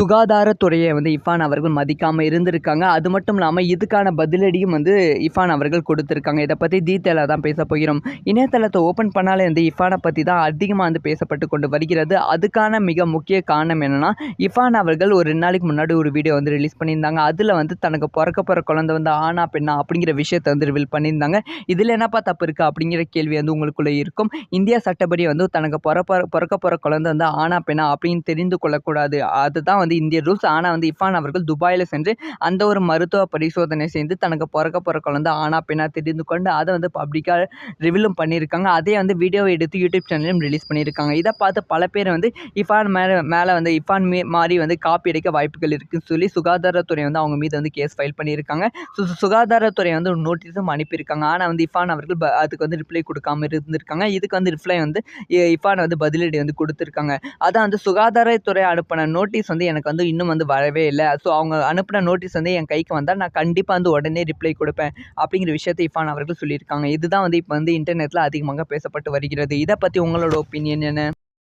சுகாதாரத்துறையை வந்து இஃபான் அவர்கள் மதிக்காமல் இருந்திருக்காங்க. அது மட்டும் இல்லாமல் இதுக்கான பதிலடியும் வந்து இஃபான் அவர்கள் கொடுத்துருக்காங்க. இதை பற்றி டீட்டெயிலாக தான் பேச போகிறோம். இணையதளத்தை ஓப்பன் பண்ணாலே வந்து இஃபானை பற்றி தான் அதிகமாக வந்து பேசப்பட்டு கொண்டு வருகிறது. அதுக்கான மிக முக்கிய காரணம் என்னென்னா இஃபான் அவர்கள் ஒரு ரெண்டு நாளைக்கு முன்னாடி ஒரு வீடியோ வந்து ரிலீஸ் பண்ணியிருந்தாங்க. அதில் வந்து தனக்கு பிறக்க போகிற குழந்தை வந்து ஆனா பெண்ணா அப்படிங்கிற விஷயத்தை வந்து ரிவீல் பண்ணியிருந்தாங்க. இதில் என்னப்பா தப்பு இருக்குது அப்படிங்கிற கேள்வி வந்து உங்களுக்குள்ளே இருக்கும். இந்தியா சட்டப்படி வந்து தனக்கு பிறப்ப பிறக்க போகிற குழந்தை வந்து ஆனா பெண்ணா அப்படின்னு தெரிந்து கொள்ளக்கூடாது. அதுதான் வந்து இந்திய ரூல்ஸ். ஆனால் வந்து இஃபான் அவர்கள் துபாயில் சென்று அந்த ஒரு மருத்துவ பரிசோதனை செய்து தனக்கு பிறக்க பிறக்க குழந்தை ஆனா பெண்ணா தெரிந்து கொண்டு அதை வந்து பப்ளிக்காக ரிவீலும் பண்ணியிருக்காங்க. அதே வந்து வீடியோ எடுத்து யூடியூப் சேனலையும் ரிலீஸ் பண்ணியிருக்காங்க. இதை பார்த்து பல பேர் வந்து இஃபான் மேலே மேலே வந்து இஃபான் மீ மாதிரி வந்து காப்பி அடிக்க வாய்ப்புகள் இருக்குதுன்னு சொல்லி சுகாதாரத்துறை வந்து அவங்க மீது வந்து கேஸ் ஃபைல் பண்ணியிருக்காங்க. சு சுகாதாரத்துறை வந்து ஒரு நோட்டீஸும் அனுப்பியிருக்காங்க. ஆனால் வந்து இஃபான் அவர்கள் அதுக்கு வந்து ரிப்ளை கொடுக்காம இருந்திருக்காங்க. இதுக்கு வந்து ரிப்ளை வந்து இஃபான் வந்து பதிலடி வந்து கொடுத்துருக்காங்க. அதான் வந்து சுகாதாரத்துறை அனுப்பின நோட்டீஸ் வந்து எனக்கு எனக்கு வந்து இன்னும் வந்து வரவே இல்லை. ஸோ அவங்க அனுப்பின நோட்டீஸ் வந்து என் கைக்கு வந்தால் நான் கண்டிப்பாக வந்து உடனே ரிப்ளை கொடுப்பேன் அப்படிங்கிற விஷயத்தை இஃபான் அவர்கள் சொல்லியிருக்காங்க. இதுதான் வந்து இப்போ வந்து இன்டர்நெட்டில் அதிகமாக பேசப்பட்டு வருகிறது. இதை பற்றி உங்களோட ஒப்பீனியன் என்ன?